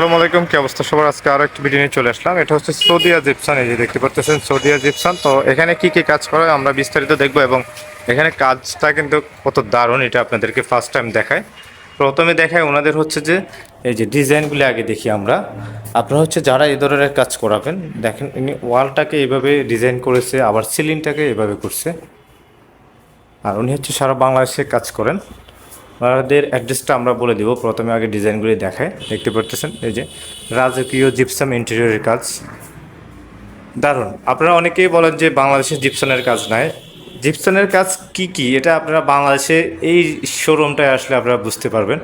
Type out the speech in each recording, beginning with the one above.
আসসালামু আলাইকুম, কি অবস্থা? সবার আজকে আরও একটি ভিডিও নিয়ে চলে আসলাম। এটা হচ্ছে সৌদিয়া জিপসান, এই যে দেখতে পাচ্ছেন, সৌদিয়া জিপসান। তো এখানে কি কি কাজ করে আমরা বিস্তারিত দেখব এবং এখানে কাজটা কিন্তু কত দারুণ, এটা আপনাদেরকে ফার্স্ট টাইম দেখায়। প্রথমে দেখায় ওনাদের হচ্ছে যে, এই যে ডিজাইনগুলি আগে দেখি আমরা। আপনারা হচ্ছে যারা এই ধরনের কাজ করাবেন, দেখেন ইনি ওয়ালটাকে এইভাবে ডিজাইন করেছে, আবার সিলিংটাকে এভাবে করছে। আর উনি হচ্ছে সারা বাংলাদেশে কাজ করেন। ওনাদের অ্যাড্রেসটা আমরা বলে দিব। প্রথমে আগে ডিজাইনগুলি দেখায়। দেখতে পারতেছেন? এই যে রাজকীয় জিপসাম ইন্টেরিয়রের কাজ। দারুণ। আপনারা অনেকেই বলেন যে বাংলাদেশে জিপসনের কাজ নাই। জিপসনের কাজ কি কি? এটা আপনারা বাংলাদেশে এই শোরুমটায় আসলে আপনারা বুঝতে পারবেন।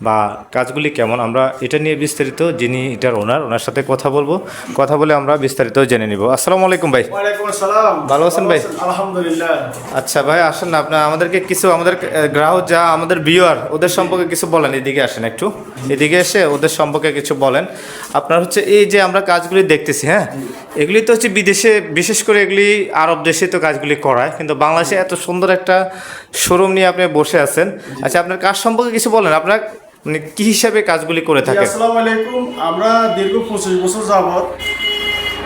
বা কাজগুলি কেমন আমরা এটা নিয়ে বিস্তারিত যিনি এটার ওনার ওনার সাথে কথা বলব। কথা বলে আমরা বিস্তারিত জেনে নিব। আসসালামু আলাইকুম ভাই। ভালো আছেন ভাই? আলহামদুলিল্লাহ। আচ্ছা ভাই আসেন না আপনার আমাদেরকে কিছু আমাদের গ্রাহক যা আমাদের বিওয়ার ওদের সম্পর্কে কিছু বলেন এদিকে আসেন একটু। এদিকে এসে ওদের সম্পর্কে কিছু বলেন। আপনার হচ্ছে এই যে আমরা কাজগুলি দেখতেছি হ্যাঁ? এগুলি তো হচ্ছে বিদেশে বিশেষ করে এগুলি আরব দেশে তো কাজগুলি করায় কিন্তু বাংলাদেশে এত সুন্দর একটা শোরুম নিয়ে আপনি বসে আছেন। আচ্ছা আপনার কাজ সম্পর্কে কিছু বলেন। আপনার মানে কি হিসাবে কাজগুলি করে জি, থাকেন? আসসালামু আলাইকুম। আমরা দীর্ঘ পঁচিশ বছর যাবত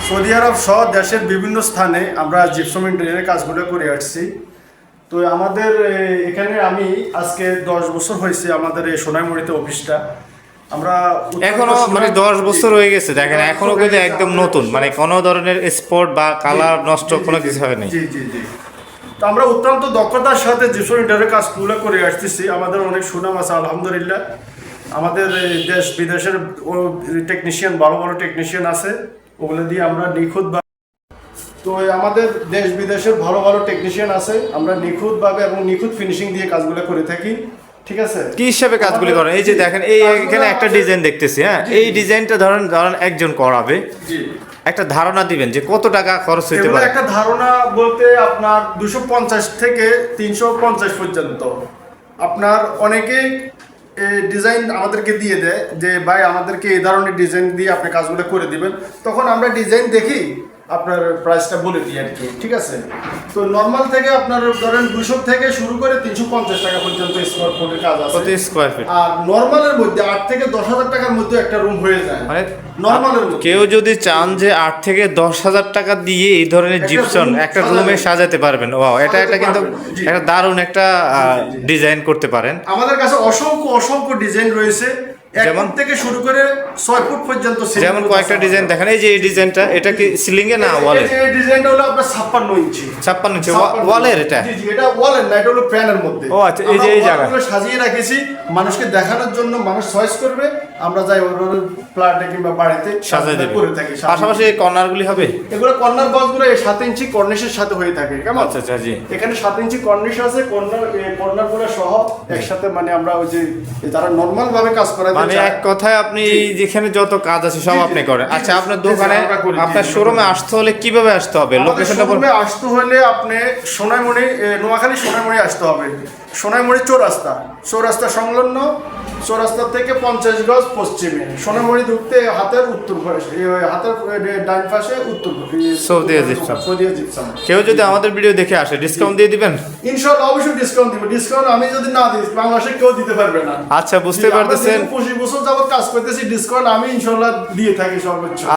সৌদি আরব সহ দেশের বিভিন্ন স্থানে আমরা জিপসম ইন্টারিয়ারের কাজগুলো করে আসছি। তো আমাদের এখানে আমি আজকে দশ বছর হয়েছে আমাদের এই সোনাইমুড়িতে অফিসটা। আমরা এখনও মানে দশ বছর হয়ে গেছে দেখেন এখনও কিন্তু একদম নতুন। মানে কোনো ধরনের স্পট বা কালার নষ্ট কোনো কিছু হয় নাই। জি জি জি। তো আমরা অত্যন্ত দক্ষতার সাথে যেসব ইন্টারের কাজগুলো করে আসতেছি, আমাদের অনেক সুনাম আছে, আলহামদুলিল্লাহ। আমাদের দেশ বিদেশের টেকনিশিয়ান ভালো ভালো টেকনিশিয়ান আছে, ওগুলো দিয়ে আমরা নিখুঁত তো আমাদের দেশ বিদেশের ভালো ভালো টেকনিশিয়ান আছে, আমরা নিখুঁতভাবে এবং নিখুঁত ফিনিশিং দিয়ে কাজগুলো করে থাকি। ঠিক আছে? কি হিসাবে কাজগুলি করেন? এই যে দেখেন এই এখানে একটা ডিজাইন দেখতেছি হ্যাঁ? এই ডিজাইনটা ধরেন ধরেন একজন করাবে। একটা ধারণা দিবেন যে কত টাকা খরচ এগুলো পারে। একটা ধারণা বলতে আপনার দুশো পঞ্চাশ থেকে তিনশো পঞ্চাশ পর্যন্ত। আপনার অনেকেই ডিজাইন আমাদেরকে দিয়ে দেয় যে ভাই আমাদেরকে এই ধরনের ডিজাইন দিয়ে আপনি কাজগুলো করে দিবেন। তখন আমরা ডিজাইন দেখি আপনার প্রাইসটা বলে দিই আর কি ঠিক আছে? তো নর্মাল থেকে আপনার ধরেন দুশো থেকে শুরু করে তিনশো পঞ্চাশ টাকা পর্যন্ত স্কোয়ার ফুটের কাজ আছে। প্রতি স্কোয়ার ফিট আর নর্মালের মধ্যে আট থেকে দশ হাজার টাকার মধ্যে একটা রুম হয়ে যায়। মানে নর্মালের মধ্যে। কেউ যদি চান যে আট থেকে দশ হাজার টাকা দিয়ে এই ধরনের জিপসন একটা রুমে সাজাতে পারবেন। ও এটা একটা কিন্তু। একটা দারুণ একটা ডিজাইন করতে পারেন। আমাদের কাছে অসংখ্য অসংখ্য ডিজাইন রয়েছে। যেমন? থেকে শুরু করে ছয় ফুট পর্যন্ত যেমন কয়েকটা ডিজাইন দেখেন এই যে এই ডিজাইনটা এটা কি সিলিং এ না ওয়ালে এই ডিজাইনটা হলো আপনার ছাপ্পান্ন ইঞ্চি। ছাপ্পান্ন ইঞ্চি ওয়ালের এটা? জি জি এটা ওয়ালের না এটা হলো ফ্যানের মধ্যে। ও আচ্ছা, এই যে এই জায়গা। সাজিয়ে রেখেছি মানুষকে দেখানোর জন্য মানুষ চয়েস করবে আমরা যাই ওর ফ্ল্যাটে কিংবা বাড়িতে সাজাই দেবে। করে থাকি। পাশাপাশি এই কর্নারগুলি হবে? এগুলো কর্নার বক্সগুলো এই সাত ইঞ্চি কর্নিশের সাথে হয়ে থাকে কেমন? আচ্ছা আচ্ছা জি। এখানে সাত ইঞ্চি কর্নিশ আছে কর্নার কর্নারগুলো সহ একসাথে মানে আমরা ওই যে যারা নর্মাল ভাবে কাজ করে মানে এক কথায় আপনি যেখানে যত কাজ আছে সব। আপনি করেন। আচ্ছা আপনার দোকানে আপনার শোরুমে আসতে হলে কীভাবে আসতে হবে? লোকেশনটা আসতে হলে আপনি সোনাইমণি নোয়াখালী সোনাইমণি আসতে হবে। সোনাইমণি চৌরাস্তা। চৌরাস্তা সংলগ্ন চৌরাস্তা থেকে পঞ্চাশ গজ পশ্চিমে। সোনাইমণি ঢুকতে হাতের উত্তর পাশে হাতের ডান পাশে উত্তর জিপসাম কেউ যদি আমাদের ভিডিও দেখে আসে ডিসকাউন্ট দিয়ে দিবেন? ইনশাল্লাহ অবশ্যই ডিসকাউন্ট দিব। ডিসকাউন্ট আমি যদি না দিই বাংলাদেশে কেউ দিতে পারবে না। আচ্ছা বুঝতে পারতেছেন। পঁচিশ বছর যাবত কাজ করতেছি ডিসকাউন্ট আমি ইনশাল্লাহ দিয়ে থাকি সর্বোচ্চ।